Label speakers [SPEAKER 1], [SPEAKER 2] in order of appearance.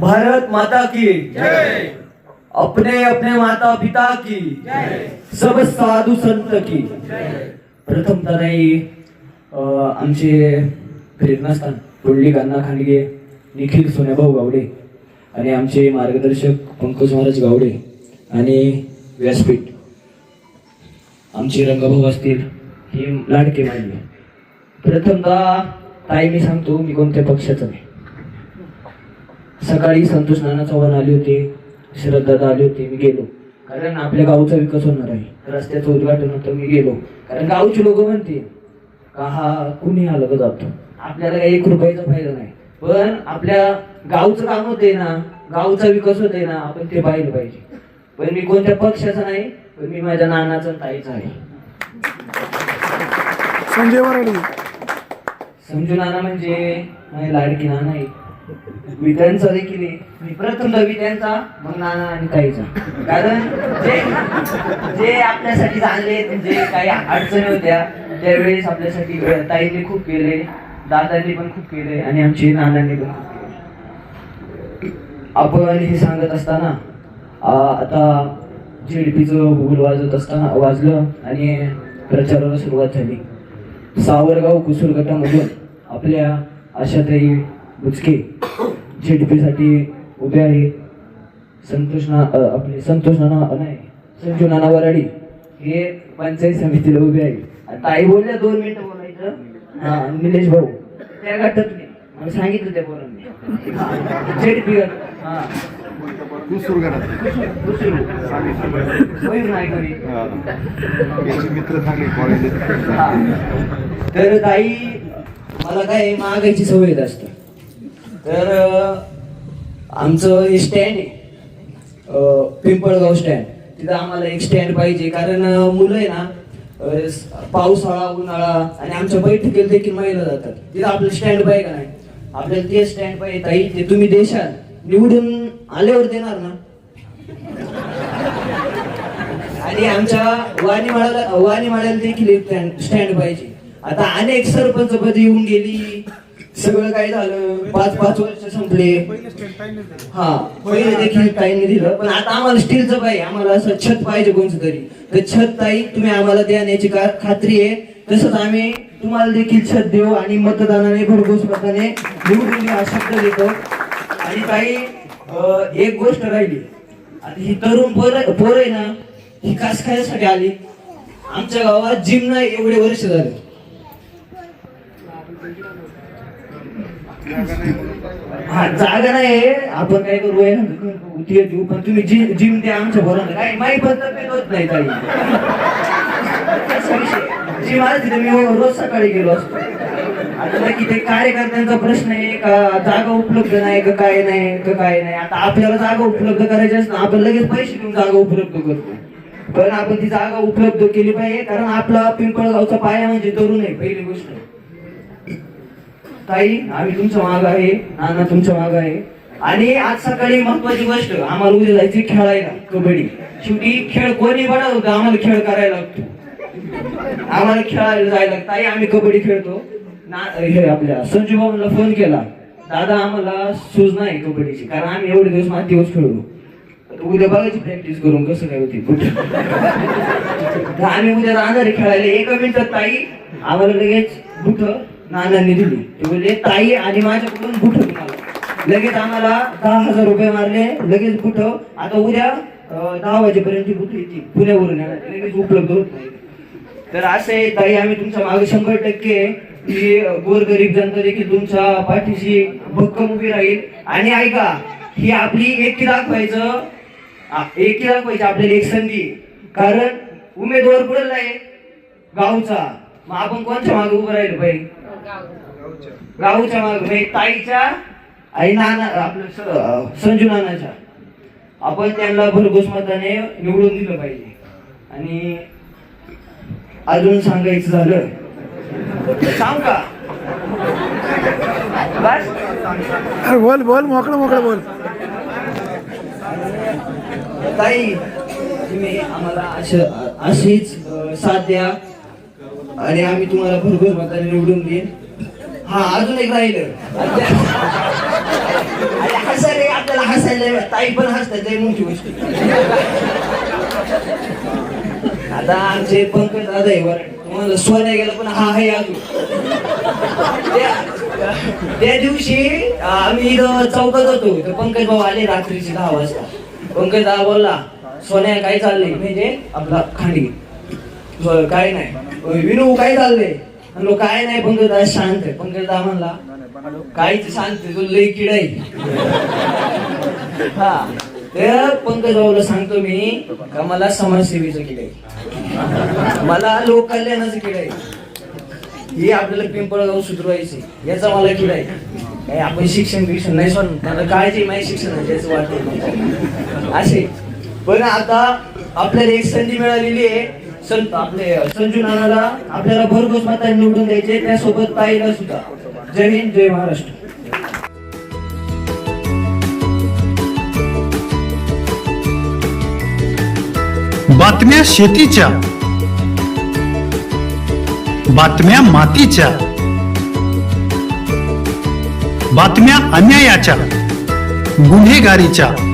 [SPEAKER 1] भारत माता की। अपने अपने माता पिता की। सब साधू संत की। प्रथमतः नाही आमचे प्रेरणास्थान पुंडलिक अण्णा खांडगे निखिल सोन्याभाऊ गावडे आणि आमचे मार्गदर्शक पंकज महाराज गावडे आणि व्यासपीठ. आमचे रंगभाऊ असतील हे लाडके मानले प्रथमतः ताई मी सांगतो मी कोणत्या पक्षाचं नाही सकाळी संतोष नाना चव्हाण आले होते शरद दादा आले होते मी गेलो. कारण आपल्या गावचा विकास होणार आहे. रस्त्याचं उद्घाटन होतं मी गेलो. कारण गावचे लोक म्हणते का हा कुणी आलं का जातो? आपल्याला काही एक रुपयाचा फायदा नाही. पण आपल्या गावचं काम होते ना गावचा विकास होते ना आपण ते पाहिलं पाहिजे. पण मी कोणत्या पक्षाचा नाही पण मी माझ्या नानाचा ताईचा आहे.
[SPEAKER 2] संजय वराडी.
[SPEAKER 1] समजू नाना म्हणजे माझी लाडकी नाना आहे विद्यांचा देखील आहे प्रथम विद्यांचा मग नाना आणि ताईचा. कारण जे जे आपल्यासाठी चांगले जे काही अडचणी होत्या त्यावेळेस आपल्यासाठी ताईने खूप केले दादांनी पण खूप केले आणि आमची नानांनी पण खूप केले. आपण हे सांगत असताना आता झेडपीचं भूल वाजत असताना वाजलं आणि प्रचाराला सुरुवात झाली. सावरगाव कुसूर गटामधून आपल्या आशाताई बुचके झेडपीसाठी उभे आहे. संतोष ना आपले संतोश नाना नाही संजू नाना वराडी हे पंचायत समितीला उभे आहे. ताई बोलल्या दोन मिनिटं बोलायचं. हा निलेश भाऊ त्या गटातले मला सांगितलं त्या पोरांनी. गट हा.
[SPEAKER 3] कुसूर मित्र चांगले कॉलेज
[SPEAKER 1] हा. तर ताई मला काय मागायची सवय असते तर आमचं हे स्टँड आहे. पिंपळगाव स्टँड तिथं आम्हाला एक स्टँड पाहिजे. कारण मुलं आहे ना पावसाळा उन्हाळा आणि आमच्या बैठकीला देखील महिला जातात. तिथं आपलं स्टँड पाहिजे का नाही? आपल्याला ते स्टँड पाहिजे. ताई ते तुम्ही देशाल. निवडून आल्यावर देणार ना? आणि आमच्या वाणी वाणीमाळ्याला देखील एक स्टँड पाहिजे. आता अनेक सरपंच पद येऊन गेली. सगळं काय झालं? पाच पाच वर्ष संपले. हा पहिले देखील ताईने दिलं पण आता आम्हाला स्टीलचं पाहिजे आम्हाला असं छत पाहिजे कोणचं तरी. तर छत ताई तुम्ही आम्हाला देण्याची का खात्री आहे. तसंच आम्ही तुम्हाला देखील छत देऊ आणि मतदानाने भरघोस मताने निवडून देऊ हा शब्द देतो. आणि ताई एक गोष्ट राहिली. आता ही तरुण पोर पोर आहे ना ही कास खायसाठी आली. आमच्या गावात जिम नाही एवढे वर्ष झाले. हा जागा नाही. आपण काय करू आहे देऊ पण तुम्ही जिम जिम द्या आमच्या बरोबर काय माही होत नाही काही जिम आली तिथे मी रोज सकाळी गेलो असतो. आता ते कार्यकर्त्यांचा प्रश्न आहे का जागा उपलब्ध नाही का काय नाही का काय नाही. आता आपल्याला जागा उपलब्ध करायची असणं आपण लगेच पैसे देऊन जागा उपलब्ध करतो. पण आपण ती जागा उपलब्ध केली पाहिजे कारण आपला पिंपळगावचा पाया म्हणजे तरुण आहे पहिली गोष्ट. ताई आम्ही तुमच्या माग आहे नाना तुमच्या माग आहे. आणि आज सकाळी महत्वाची गोष्ट आम्हाला उद्या जायची खेळायला कबड्डी. शेवटी खेळ कोणी बनवतो आम्हाला खेळ करायला लागतो. आम्हाला खेळायला जायला लागतं. ताई आम्ही कबड्डी खेळतो. ना हे आपल्या संजू भाऊला फोन केला. दादा आम्हाला सूज नाही कबड्डीची कारण आम्ही एवढे दिवस मातीवर खेळलो. उद्या बघायची प्रॅक्टिस करून कसं काय होती आम्ही उद्या जाणार खेळायला. एका मिनिटात ताई आम्हाला लगेच बुट नानांनी दिली. म्हणजे ताई आणि माझ्याकडून बुट तुम्हाला लगेच आम्हाला दहा हजार रुपये मारले. लगेच बुट आता उद्या दहा वाजेपर्यंत ती बुट येते पुण्यावरून लगेच उपलब्ध होत नाही. तर असे ताई आम्ही तुमच्या मागे शंभर टक्के की गोरगरीब जनता देखील तुमच्या पाठीशी भक्कम उभी राहील. आणि ऐका ही आपली एकी दाखवायचं एकी दाखवायची आपल्याला एक संधी. कारण उमेदवार कुठला आहे? गावचा. मग आपण कोणच्या मागे उभं राहिलं पाहिजे गावच्या. मागे म्हणजे ताईच्या आणि नाना आपलं संजू नानाच्या. आपण त्यांना भरघोस मताने निवडून दिलं पाहिजे. आणि अजून सांगायचं झालं सांग का? बस.
[SPEAKER 2] अरे बोल बोल मोकळं मोकळं बोल.
[SPEAKER 1] ताई तुम्ही आम्हाला अशा अशीच साथ द्या. आणि आम्ही तुम्हाला भरभर मताने निवडून देईन. हा अजून एक राहिलं. हसायला आपल्याला हसायला ताई पण हसतात लय मोठी गोष्ट. आता आमचे पंकज दादा आहे बरं. तुम्हाला सोन्या गेला पण हा आहे अजून. त्या- दिवशी आम्ही इथं चौकात होतो. तर पंकज भाऊ आले रात्रीचे दहा वाजता. पंकज दादा बोलला सोन्या काय चाललंय? म्हणजे आपला खांडी काय नाही. विनू काय चाललंय? म्हणलो काय नाही पंकज दादा शांत आहे. पंकज म्हणला काय ते शांत आहे, तो लई किडा आहे. हा तर पंकज भाऊला सांगतो मी का मला समाजसेवेचं किडा आहे. मला लोक कल्याणाचं आहे. हे आपल्याला पिंपळगाव सुधरवायचे याचा मला किडा आहे. काय आपण शिक्षण बिक्षण नाही सोड मला काळजी माहिती शिक्षण त्याच वाटत असे. पण आता आपल्याला एक संधी मिळालेली आहे. आपले संजू नानाला आपल्याला भरघोस मतांनी निवडून द्यायचे त्यासोबत ताईला सुद्धा. जय हिंद जय महाराष्ट्र.
[SPEAKER 4] बातम्या शेतीच्या बातम्या मातीच्या बातम्या अन्यायाच्या गुन्हेगारीच्या.